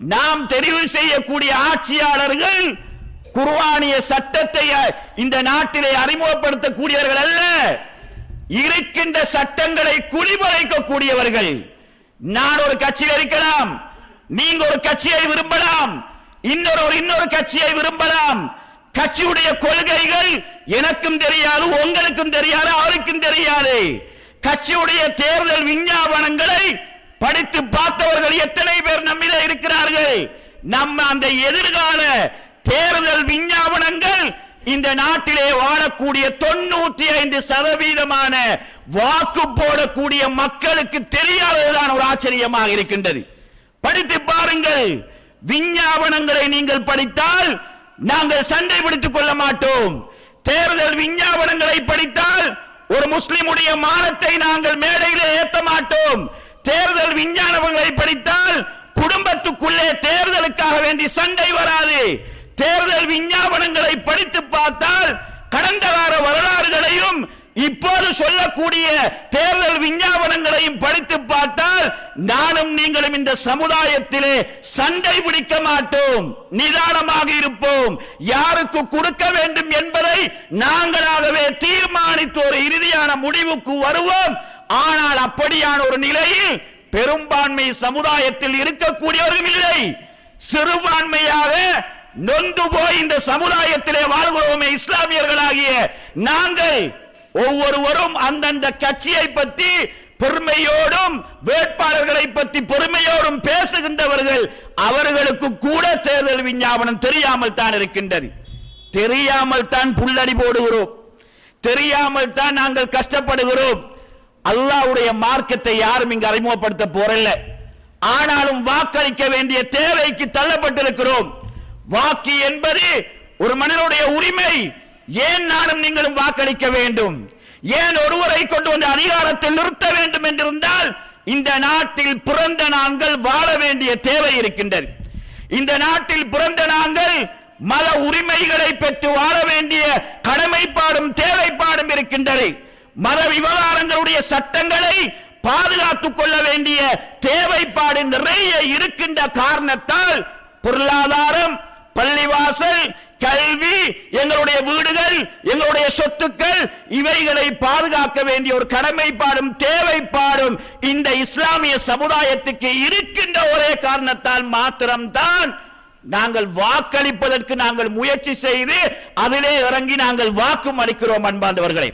நாம் தெரிவு செய்யக்கூடிய ஆட்சியாளர்கள் குர்வானிய சட்டத்தை இந்த நாட்டிலே அறிமுகப்படுத்தக்கூடியவர்கள் அல்ல. இருக்கின்ற சட்டங்களை குடிமறைக்கக்கூடியவர்கள் நான் ஒரு கட்சியில் இருக்கலாம். நீங்க ஒரு கட்சியை விரும்பலாம். இன்னொரு இன்னொரு கட்சியை விரும்பலாம். கட்சியுடைய கொள்கைகள் எனக்கும் தெரியாது உங்களுக்கும் தெரியாது அவருக்கும் தெரியாது. கட்சியுடைய தேர்தல் விஞ்ஞாபனங்களை படித்து பார்த்தவர்கள் எத்தனை பேர் நம்மில இருக்கிறார்கள்? நம்ம அந்த எதிர்கால தேர்தல் விஞ்ஞாபனங்கள் இந்த நாட்டிலே வாழக்கூடிய தொண்ணூத்தி ஐந்து சதவீதமான வாக்கு போடக்கூடிய மக்களுக்கு தெரியாததுதான் ஒரு ஆச்சரியமாக இருக்கின்றது. படித்து பாருங்கள். விஞ்ஞாபனங்களை நீங்கள் படித்தால் நாங்கள் சண்டை பிடித்துக் கொள்ள மாட்டோம். தேர்தல் விஞ்ஞாபனங்களை படித்தால் ஒரு முஸ்லிமுடைய மானத்தை நாங்கள் மேடையிலே ஏற்ற மாட்டோம். தேர்தல் விஞ்ஞானங்களை படித்தால் குடும்பத்துக்குள்ளே தேர்தலுக்காக வேண்டி சண்டை வராது. தேர்தல் விஞ்ஞாபனங்களை படித்து பார்த்தால் கடந்த வார வரலாறுகளையும் இப்போது சொல்லக்கூடிய தேர்தல் விஞ்ஞாபனங்களையும் படித்து பார்த்தால் நானும் நீங்களும் இந்த சமுதாயத்திலே சண்டை பிடிக்க மாட்டோம். நிதானமாக இருப்போம். யாருக்கு கொடுக்க வேண்டும் என்பதை நாங்களாகவே தீர்மானித்து ஒரு இறுதியான முடிவுக்கு வருவோம். ஆனால் அப்படியான ஒரு நிலையில் பெரும்பான்மை சமுதாயத்தில் இருக்கக்கூடியவர்கள் இல்லை. சிறுபான்மையாக நொந்து போய் இந்த சமுதாயத்திலே வாழ்கிறோமே இஸ்லாமியர்களாகிய நாங்கள் ஒவ்வொருவரும் அந்தந்த கட்சியை பற்றி பெருமையோடும் வேட்பாளர்களை பற்றி பெருமையோடும் பேசுகின்றவர்கள். அவர்களுக்கு கூட தேர்தல் விஞ்ஞாபனம் தெரியாமல் தான் இருக்கின்றது. தெரியாமல் தான் புல்லடி போடுகிறோம். தெரியாமல் தான் நாங்கள் கஷ்டப்படுகிறோம். அல்லாஹ்வுடைய மார்க்கத்தை யாரும் இங்கு அறிமுகப்படுத்த போறல்ல. ஆனாலும் வாக்களிக்க வேண்டிய தேவைக்கு தள்ளப்பட்டிருக்கிறோம். வாக்கு என்பது ஒரு மனிதனுடைய உரிமை. ஏன் நானும் நீங்களும் வாக்களிக்க வேண்டும்? ஏன் ஒருவரை கொண்டு வந்து அதிகாரத்தில் நிறுத்த வேண்டும் என்றிருந்தால் இந்த நாட்டில் பிறந்த நாங்கள் வாழ வேண்டிய தேவை இருக்கின்றது. இந்த நாட்டில் பிறந்த நாங்கள் மத உரிமைகளை பெற்று வாழ வேண்டிய கடமைப்பாடும் தேவைப்பாடும் இருக்கின்றது. மத விவகாரங்களுடைய சட்டங்களை பாதுகாத்துக் கொள்ள வேண்டிய தேவைப்பாடு நிறைய இருக்கின்ற காரணத்தால் பொருளாதாரம் பள்ளிவாசல் கல்வி எங்களுடைய வீடுகள் எங்களுடைய சொத்துக்கள் இவைகளை பாதுகாக்க வேண்டிய ஒரு கடமைப்பாடும் தேவைப்பாடும் இந்த இஸ்லாமிய சமுதாயத்துக்கு இருக்கின்ற ஒரே காரணத்தால் மாத்திரம்தான் நாங்கள் வாக்களிப்பதற்கு நாங்கள் முயற்சி செய்து அதிலே இறங்கி நாங்கள் வாக்கும் அளிக்கிறோம் அன்பாந்தவர்களே